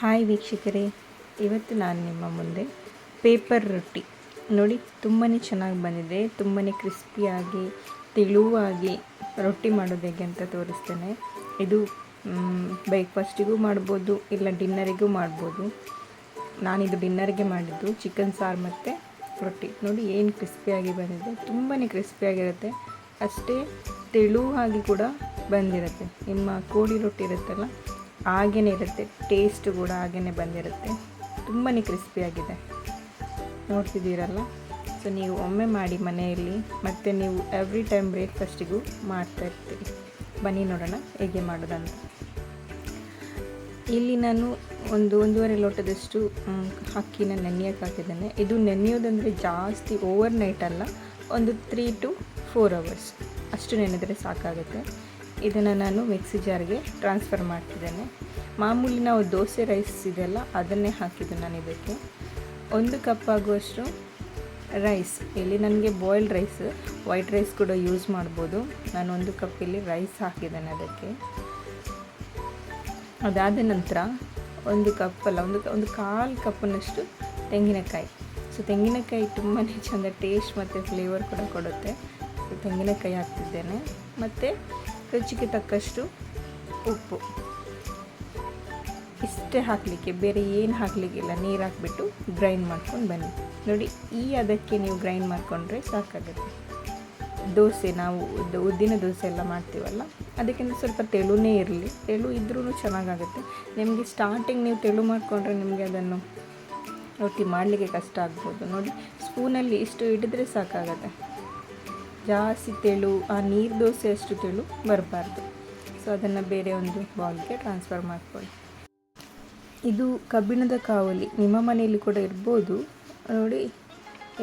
Hi ವೀಕ್ಷಕರೇ, ಇವತ್ತು ನಾನು ನಿಮ್ಮ ಮುಂದೆ ಪೇಪರ್ ರೊಟ್ಟಿ. ನೋಡಿ ತುಂಬಾ ಚೆನ್ನಾಗಿ ಬಂದಿದೆ ತುಂಬಾ ಕ್ರಿಸ್ಪಿಯಾಗಿ, ತೆಳುವಾಗಿ ರೊಟ್ಟಿ ಮಾಡೋದು ಹೇಗೆ ಅಂತ ತೋರಿಸ್ತೇನೆ. ಇದು ಬ್ರೇಕ್ಫಾಸ್ಟಿಗೂ ಮಾಡ್ಬೋದು, ಇಲ್ಲ ಡಿನ್ನರಿಗೂ ಮಾಡ್ಬೋದು. ನಾನಿದು ಡಿನ್ನರ್ಗೆ ಮಾಡಿದ್ದು ಚಿಕನ್ ಸಾರು ಮತ್ತು ರೊಟ್ಟಿ. ನೋಡಿ, ಏನು ಕ್ರಿಸ್ಪಿಯಾಗಿ ಬಂದಿದೆ ತುಂಬಾ ಕ್ರಿಸ್ಪಿಯಾಗಿರುತ್ತೆ. ಅಷ್ಟೇ ತೆಳುವಾಗಿ ಕೂಡ ಬಂದಿರುತ್ತೆ. ನಿಮ್ಮ ಕೋಳಿ ರೊಟ್ಟಿ ಇರುತ್ತಲ್ಲ ಹಾಗೇ ಇರುತ್ತೆ. ಟೇಸ್ಟ್ ಕೂಡ ಹಾಗೇ ಬಂದಿರುತ್ತೆ. ತುಂಬಾ ಕ್ರಿಸ್ಪಿಯಾಗಿದೆ ನೋಡ್ತಿದ್ದೀರಲ್ಲ? ಸೊ ನೀವು ಒಮ್ಮೆ ಮಾಡಿ ಮನೆಯಲ್ಲಿ, ಮತ್ತು ನೀವು ಎವ್ರಿ ಟೈಮ್ ಬ್ರೇಕ್ಫಾಸ್ಟಿಗೂ ಮಾಡ್ತಾ ಇರ್ತೀರಿ. ಬನ್ನಿ ನೋಡೋಣ ಹೇಗೆ ಮಾಡೋದಂತ. ಇಲ್ಲಿ ನಾನು ಒಂದು ಒಂದೂವರೆ ಲೋಟದಷ್ಟು ಅಕ್ಕಿನ ನೆನೆಯೋಕೆ ಹಾಕಿದ್ದೇನೆ. ಇದು ನೆನೆಯೋದಂದರೆ ಜಾಸ್ತಿ ಓವರ್ ನೈಟ್ ಅಲ್ಲ, ಒಂದು ತ್ರೀ ಟು ಫೋರ್ ಅವರ್ಸ್ ಅಷ್ಟು ನೆನೆದರೆ ಸಾಕಾಗುತ್ತೆ. ಇದನ್ನು ನಾನು ಮಿಕ್ಸಿ ಜಾರ್ಗೆ ಟ್ರಾನ್ಸ್ಫರ್ ಮಾಡ್ತಿದ್ದೇನೆ. ಮಾಮೂಲಿ ನಾವು ದೋಸೆ, ರೈಸ್ ಇದೆಲ್ಲ ಅದನ್ನೇ ಹಾಕಿದ್ದು ನಾನು ಇದಕ್ಕೆ. ಒಂದು ಕಪ್ ಆಗುವಷ್ಟು ರೈಸ್, ಇಲ್ಲಿ ನನಗೆ ಬಾಯ್ಲ್ಡ್ ರೈಸ್ ವೈಟ್ ರೈಸ್ ಕೂಡ ಯೂಸ್ ಮಾಡ್ಬೋದು. ನಾನು ಒಂದು ಕಪ್ ಇಲ್ಲಿ ರೈಸ್ ಹಾಕಿದ್ದೇನೆ ಅದಕ್ಕೆ. ಅದಾದ ನಂತರ ಒಂದು ಕಪ್ ಅಲ್ಲ, ಒಂದು ಒಂದು ಕಾಲು ಕಪ್ನಷ್ಟು ತೆಂಗಿನಕಾಯಿ. ಸೊ ತೆಂಗಿನಕಾಯಿ ತುಂಬಾ ಚೆಂದ ಟೇಸ್ಟ್ ಮತ್ತು ಫ್ಲೇವರ್ ಕೂಡ ಕೊಡುತ್ತೆ. ಸೊ ತೆಂಗಿನಕಾಯಿ ಹಾಕ್ತಿದ್ದೇನೆ. ಮತ್ತು ರುಚಿಗೆ ತಕ್ಕಷ್ಟು ಉಪ್ಪು. ಇಷ್ಟೇ ಹಾಕಲಿಕ್ಕೆ, ಬೇರೆ ಏನು ಹಾಕಲಿಕ್ಕಿಲ್ಲ. ನೀರು ಹಾಕಿಬಿಟ್ಟು ಗ್ರೈಂಡ್ ಮಾಡ್ಕೊಂಡು ಬನ್ನಿ. ನೋಡಿ, ಈ ಅದಕ್ಕೆ ನೀವು ಗ್ರೈಂಡ್ ಮಾಡಿಕೊಂಡ್ರೆ ಸಾಕಾಗುತ್ತೆ. ದೋಸೆ ನಾವು ಉದ್ದ- ಉದ್ದಿನ ದೋಸೆ ಎಲ್ಲ ಮಾಡ್ತೀವಲ್ಲ ಅದಕ್ಕಿಂತ ಸ್ವಲ್ಪ ತೆಳುನೇ ಇರಲಿ. ತೆಳು ಇದ್ರೂ ಚೆನ್ನಾಗಾಗುತ್ತೆ. ನಿಮಗೆ ಸ್ಟಾರ್ಟಿಂಗ್ ನೀವು ತೆಳು ಮಾಡಿಕೊಂಡ್ರೆ ನಿಮಗೆ ಅದನ್ನು ರೊಟ್ಟಿ ಮಾಡಲಿಕ್ಕೆ ಕಷ್ಟ ಆಗ್ಬೋದು. ನೋಡಿ ಸ್ಪೂನಲ್ಲಿ ಇಷ್ಟು ಹಿಡಿದ್ರೆ ಸಾಕಾಗತ್ತೆ. ಜಾಸ್ತಿ ತೆಳು, ಆ ನೀರು ದೋಸೆ ಅಷ್ಟು ತೆಳು ಬರಬಾರ್ದು. ಸೊ ಅದನ್ನು ಬೇರೆ ಒಂದು ಬಾಲ್ಗೆ ಟ್ರಾನ್ಸ್ಫರ್ ಮಾಡ್ಕೊಳ್ಳಿ. ಇದು ಕಬ್ಬಿಣದ ಕಾವಲಿ. ನಿಮ್ಮ ಮನೆಯಲ್ಲಿ ಕೂಡ ಇರ್ಬೋದು. ನೋಡಿ,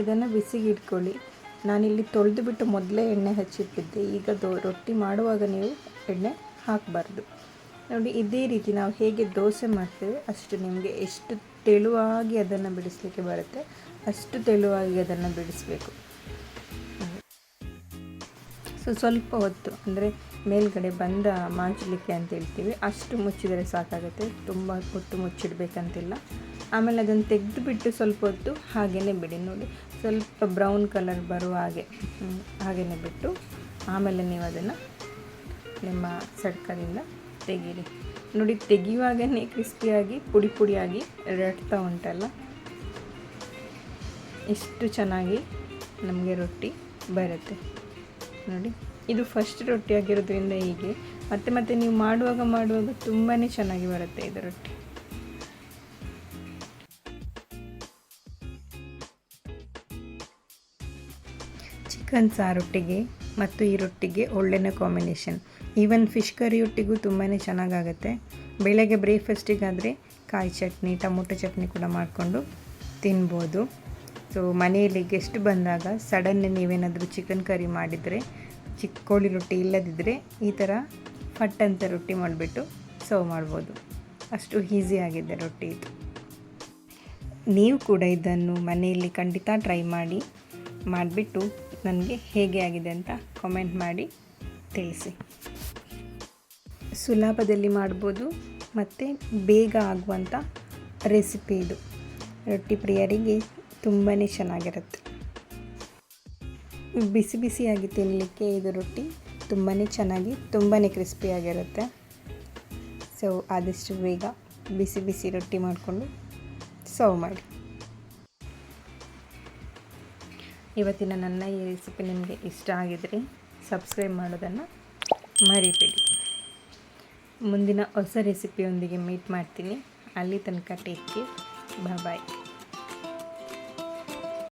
ಇದನ್ನು ಬಿಸಿಗೆ ಇಟ್ಕೊಳ್ಳಿ. ನಾನಿಲ್ಲಿ ತೊಳೆದು ಬಿಟ್ಟು ಮೊದಲೇ ಎಣ್ಣೆ ಹಚ್ಚಿಟ್ಟಿದ್ದೆ. ಈಗ ದೋ, ರೊಟ್ಟಿ ಮಾಡುವಾಗ ನೀವು ಎಣ್ಣೆ ಹಾಕಬಾರ್ದು. ನೋಡಿ, ಇದೇ ರೀತಿ ನಾವು ಹೇಗೆ ದೋಸೆ ಮಾಡ್ತೇವೆ, ಅಷ್ಟು ನಿಮಗೆ ಎಷ್ಟು ತೆಳುವಾಗಿ ಅದನ್ನು ಬಿಡಿಸಲಿಕ್ಕೆ ಬರುತ್ತೆ, ಅಷ್ಟು ತೆಳುವಾಗಿ ಅದನ್ನು ಬಿಡಿಸ್ಬೇಕು. ಸೊ ಸ್ವಲ್ಪ ಹೊತ್ತು, ಅಂದರೆ ಮೇಲ್ಗಡೆ ಬಂದ ಮಾಂಚಲಿಕ್ಕೆ ಅಂತ ಹೇಳ್ತೀವಿ, ಅಷ್ಟು ಮುಚ್ಚಿದರೆ ಸಾಕಾಗುತ್ತೆ, ತುಂಬ ಹೊತ್ತು ಮುಚ್ಚಿಡಬೇಕಂತಿಲ್ಲ. ಆಮೇಲೆ ಅದನ್ನು ತೆಗೆದುಬಿಟ್ಟು ಸ್ವಲ್ಪ ಹೊತ್ತು ಹಾಗೇ ಬಿಡಿ, ನೋಡಿ. ಸ್ವಲ್ಪ ಬ್ರೌನ್ ಕಲರ್ ಬರುವ ಹಾಗೆ ಹಾಗೆಯೇ ಬಿಟ್ಟು, ಆಮೇಲೆ ನೀವು ಅದನ್ನು ನಿಮ್ಮ ಸಡ್ಕದಿಂದ ತೆಗೀರಿ. ನೋಡಿ, ತೆಗೆಯುವಾಗನೇ ಕ್ರಿಸ್ಪಿಯಾಗಿ, ಪುಡಿ ಪುಡಿಯಾಗಿ ರಟ್ತಾ ಉಂಟಲ್ಲ? ಇಷ್ಟು ಚೆನ್ನಾಗಿ ನಮಗೆ ರೊಟ್ಟಿ ಬರುತ್ತೆ. ನೋಡಿ. ಇದು ಫಸ್ಟ್ ರೊಟ್ಟಿ ಆಗಿರೋದ್ರಿಂದ ಹೀಗೆ. ಮತ್ತೆ ಮತ್ತೆ ನೀವು ಮಾಡುವಾಗ ಮಾಡುವಾಗ ತುಂಬಾ ಚೆನ್ನಾಗಿ ಬರುತ್ತೆ ಇದು ರೊಟ್ಟಿ. ಚಿಕನ್ ಸಾರೊಟ್ಟಿಗೆ ಮತ್ತು ಈ ರೊಟ್ಟಿಗೆ ಒಳ್ಳೆಯ ಕಾಂಬಿನೇಷನ್ ಈವನ್ ಫಿಶ್ ಕರಿ ರೊಟ್ಟಿಗೂ ತುಂಬಾ ಚೆನ್ನಾಗಾಗುತ್ತೆ. ಬೆಳಗ್ಗೆ ಬ್ರೇಕ್ಫಾಸ್ಟಿಗಾದರೆ ಕಾಯಿ ಚಟ್ನಿ, ಟೊಮೊಟೊ ಚಟ್ನಿ ಕೂಡ ಮಾಡಿಕೊಂಡು ತಿನ್ಬೋದು. ಸೊ ಮನೆಯಲ್ಲಿ ಗೆಸ್ಟ್ ಬಂದಾಗ ಸಡನ್ಲಿ ನೀವೇನಾದರೂ ಚಿಕನ್ ಕರಿ ಮಾಡಿದರೆ, ಚಿಕ್ಕ ಕೋಳಿ ರೊಟ್ಟಿ ಇಲ್ಲದಿದ್ದರೆ ಈ ಥರ ಫಟ್ ಅಂತ ರೊಟ್ಟಿ ಮಾಡಿಬಿಟ್ಟು ಸರ್ವ್ ಮಾಡ್ಬೋದು. ಅಷ್ಟು ಈಸಿಯಾಗಿದೆ ರೊಟ್ಟಿ ಇದು. ನೀವು ಕೂಡ ಇದನ್ನು ಮನೆಯಲ್ಲಿ ಖಂಡಿತ ಟ್ರೈ ಮಾಡಿ, ಮಾಡಿಬಿಟ್ಟು ನನಗೆ ಹೇಗೆ ಆಗಿದೆ ಅಂತ ಕಾಮೆಂಟ್ ಮಾಡಿ ತಿಳಿಸಿ. ಸುಲಭದಲ್ಲಿ ಮಾಡ್ಬೋದು, ಮತ್ತು ಬೇಗ ಆಗುವಂಥ ರೆಸಿಪಿ ಇದು. ರೊಟ್ಟಿ ಪ್ರಿಯರಿಗೆ ತುಂಬಾ ಚೆನ್ನಾಗಿರುತ್ತೆ. ಬಿಸಿ ಬಿಸಿಯಾಗಿ ತಿನ್ನಲಿಕ್ಕೆ ಇದು ರೊಟ್ಟಿ ತುಂಬಾ ಚೆನ್ನಾಗಿ ತುಂಬಾ ಕ್ರಿಸ್ಪಿಯಾಗಿರುತ್ತೆ ಸೊ ಆದಷ್ಟು ಬೇಗ ಬಿಸಿ ಬಿಸಿ ರೊಟ್ಟಿ ಮಾಡಿಕೊಂಡು ಸರ್ವ್ ಮಾಡಿ. ಇವತ್ತಿನ ನನ್ನ ಈ ರೆಸಿಪಿ ನಿಮಗೆ ಇಷ್ಟ ಆಗಿದ್ರೆ ಸಬ್ಸ್ಕ್ರೈಬ್ ಮಾಡೋದನ್ನು ಮರಿಬೇಡಿ. ಮುಂದಿನ ಹೊಸ ರೆಸಿಪಿಯೊಂದಿಗೆ ಮೀಟ್ ಮಾಡ್ತೀನಿ. ಅಲ್ಲಿ ತನಕ ಟೇಕ್ ಕೇರ್ ಬಾಯ್